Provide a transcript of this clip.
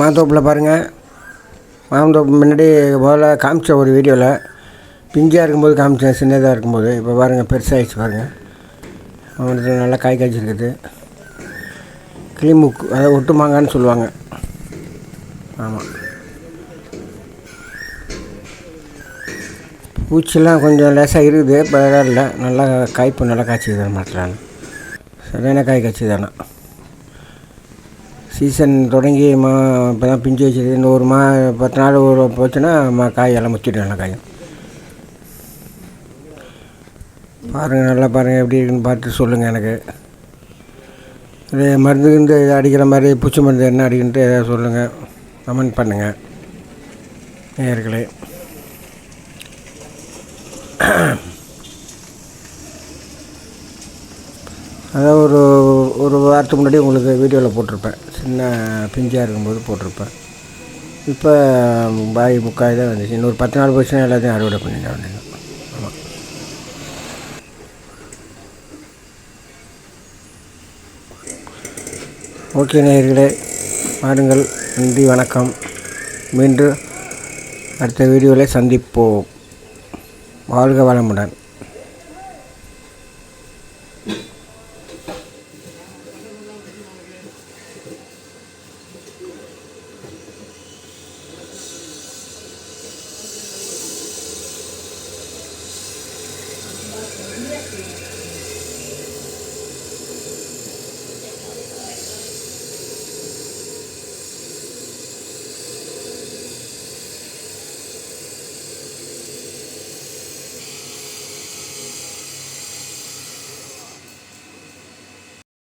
மாந்தோப்பில் பாருங்கள் மாந்தோப்பு முன்னாடி முதல்ல காமிச்ச ஒரு வீடியோவில் பிஞ்சாக இருக்கும்போது காமிச்சேன் சின்னதாக இருக்கும்போது இப்போ பாருங்கள் பெருசாகிடுச்சு பாருங்கள் அவனுக்கு நல்லா காய் காய்ச்சிருக்குது. கிளிமுக்கு அதாவது ஒட்டு மாங்கான்னு சொல்லுவாங்க. ஆமாம் பூச்சிலாம் கொஞ்சம் லேசாக இருக்குது பரவாயில்ல. நல்லா காய்ப்பு நல்லா காய்ச்சிது மரத்தில் சரியான காய் காய்ச்சி தானே சீசன் தொடங்கி மா இப்போ தான் பிஞ்சு வச்சது இன்னும் ஒரு மா பத்து நாள் ஒரு போச்சுன்னா மா காய் எல்லாம் நல்லா காயும். பாருங்கள் நல்லா பாருங்கள் எப்படி இருக்குன்னு பார்த்து சொல்லுங்கள் எனக்கு. இது மருந்து இந்த அடிக்கிற மாதிரி பூச்சி மருந்து என்ன அடிக்கின்ட்டு எதாவது சொல்லுங்கள் கமெண்ட் பண்ணுங்கள் நேயர்களே. அதான் ஒரு ஒரு வாரத்துக்கு முன்னாடி உங்களுக்கு வீடியோவில் போட்டிருப்பேன். சின்ன பிஞ்சாக இருக்கும்போது போட்டிருப்பேன். இப்போ பாய் முக்காய் தான் வந்துச்சு. இன்னொரு பத்து நாள் போச்சுன்னா எல்லாத்தையும் அறுவடை பண்ணிட்டேன் ஆமாம் ஓகே நேயர்களே பாருங்கள் நன்றி வணக்கம். மீண்டும் அடுத்த வீடியோவில் சந்திப்போம். வாழ்க வளமுடன்.